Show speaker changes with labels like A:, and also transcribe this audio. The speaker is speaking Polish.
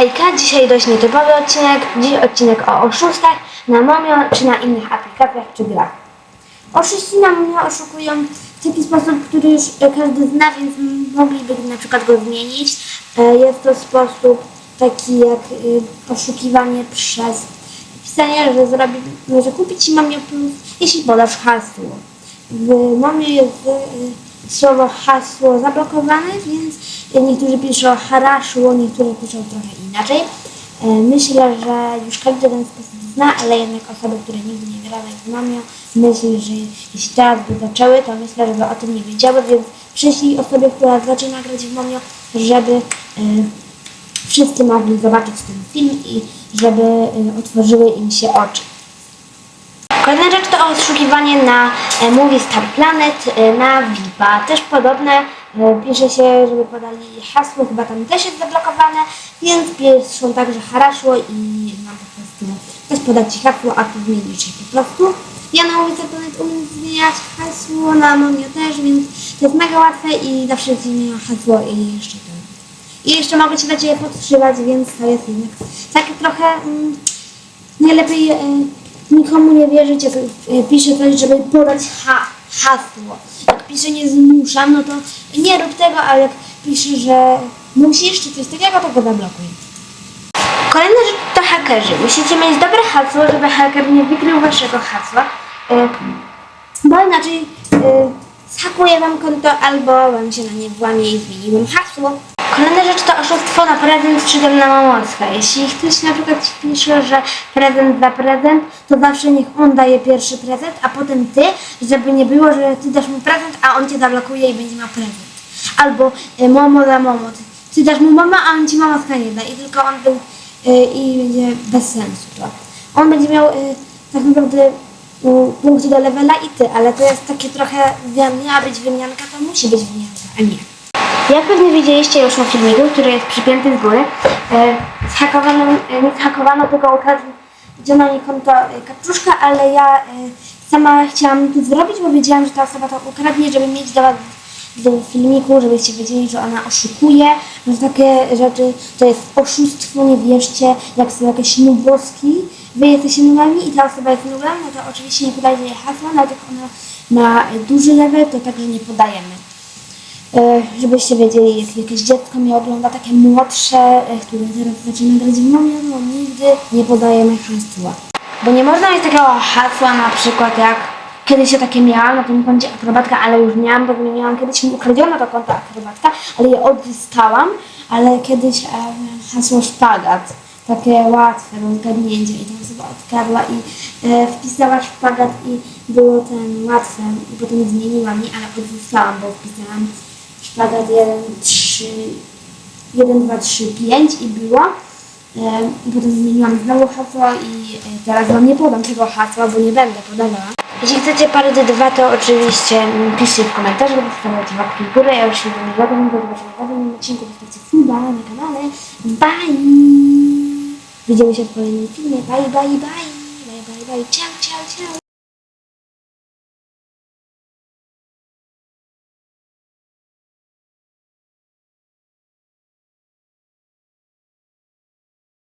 A: Hejka, dzisiaj dość nietypowy odcinek. Dziś odcinek o oszustach na Momio czy na innych aplikacjach czy grach. Oszuści na Momio oszukują w taki sposób, który już każdy zna, więc mogliby na przykład go zmienić. E, Jest to sposób taki jak e, oszukiwanie przez pisanie, że zrobi, że kupi Ci Momio Plus, jeśli podasz hasło. W Momio jest e, słowo hasło zablokowane, więc niektórzy piszą haraszło, niektórzy piszą trochę inaczej. E, Myślę, że już każdy ten sposób zna, ale jednak osoby, które nigdy nie grały w Momio, myślę, że jeśli teraz by zaczęły, to myślę, że by o tym nie wiedziały, więc przyszli osobie, która zaczyna grać w Momio, żeby e, wszyscy mogli zobaczyć ten film i żeby e, otworzyły im się oczy. Kolejna rzecz to oszukiwanie na e, Movie Star Planet, e, na VIPa. Też podobne, e, pisze się, żeby podali hasło, chyba tam też jest zablokowane, więc piszą także haraszło i mam po prostu też podać Ci hasło, a Ty zmienisz je po prostu. Ja na Movie Star Planet umiem zmieniać hasło, na Momio też, więc to jest mega łatwe i zawsze zmieniam hasło i jeszcze to. I jeszcze mogę Ci dać je podszywać, więc to jest jednak takie trochę... Mm, najlepiej nikomu nie wierzyć, jak e, pisze coś, żeby podać ha, hasło. Jak pisze nie zmuszam, no to nie rób tego, a jak pisze, że musisz czy coś takiego, to go zablokuj. Kolejna rzecz to hakerzy. Musicie mieć dobre hasło, żeby haker nie wykrył waszego hasła, e, bo inaczej e, zhakuje wam konto albo wam się na nie włamie i zmieni wam hasło. Kolejna rzecz to oszustwo na prezent z na mamockę. Jeśli ktoś na przykład pisze, że prezent za prezent, to zawsze niech on daje pierwszy prezent, a potem ty, żeby nie było, że ty dasz mu prezent, a on cię zablokuje i będzie miał prezent. Albo y, momo za momo. Ty, dasz mu mama, a on ci mamocka nie da i tylko on by, y, i będzie bez sensu to. On będzie miał y, tak naprawdę punkty do levela i ty, ale to jest takie trochę, miała być wymianka, to musi być wymianka, a nie. Jak pewnie widzieliście już na filmiku, który jest przypięty z góry, e, zhakowano, e, zhakowano, tylko ukradzono mi konto e, Kaczuszka, ale ja e, sama chciałam to zrobić, bo wiedziałam, że ta osoba to ukradnie, żeby mieć do was do filmiku, żebyście wiedzieli, że ona oszukuje, że takie rzeczy to jest oszustwo, nie wierzcie, jak są jakieś nubowski, wy jesteście nubami i ta osoba jest nubem, no to oczywiście nie podajcie jej hasła, nawet jak ona ma duży level, to także nie podajemy. E, żebyście wiedzieli, jak jakieś dziecko mnie ogląda, takie młodsze, e, które teraz zaczyna grać w mamie, no nigdy nie podajemy hasła. Bo nie można mieć takiego hasła na przykład jak kiedyś ja takie miałam na tym koncie akrobatka, ale już miałam, bo wymieniłam kiedyś mi ukradziono to konto akrobatka, ale je odzyskałam, ale kiedyś e, miałam hasło szpagat. Takie łatwe do zgadnięcia i ta osoba odkradła i e, wpisała szpagat i było ten łatwe i potem zmieniłam, nie, ale odzyskałam, bo wpisałam szpagat 1, 3, 1, 2, 3, 5 i było. E, I potem zmieniłam znowu hasło i e, teraz wam nie podam tego hasła, bo nie będę podawała. Jeśli chcecie parody 2, to oczywiście piszcie w komentarzu, zostawiajcie łapki w górę. Ja już się do niego do zobaczenia w kolejnym odcinku. Zostawcie suba na kanale. Bye! Widzimy się w kolejnym filmie. Bye, bye, bye! Bye, bye, bye! Ciao, ciao, ciao!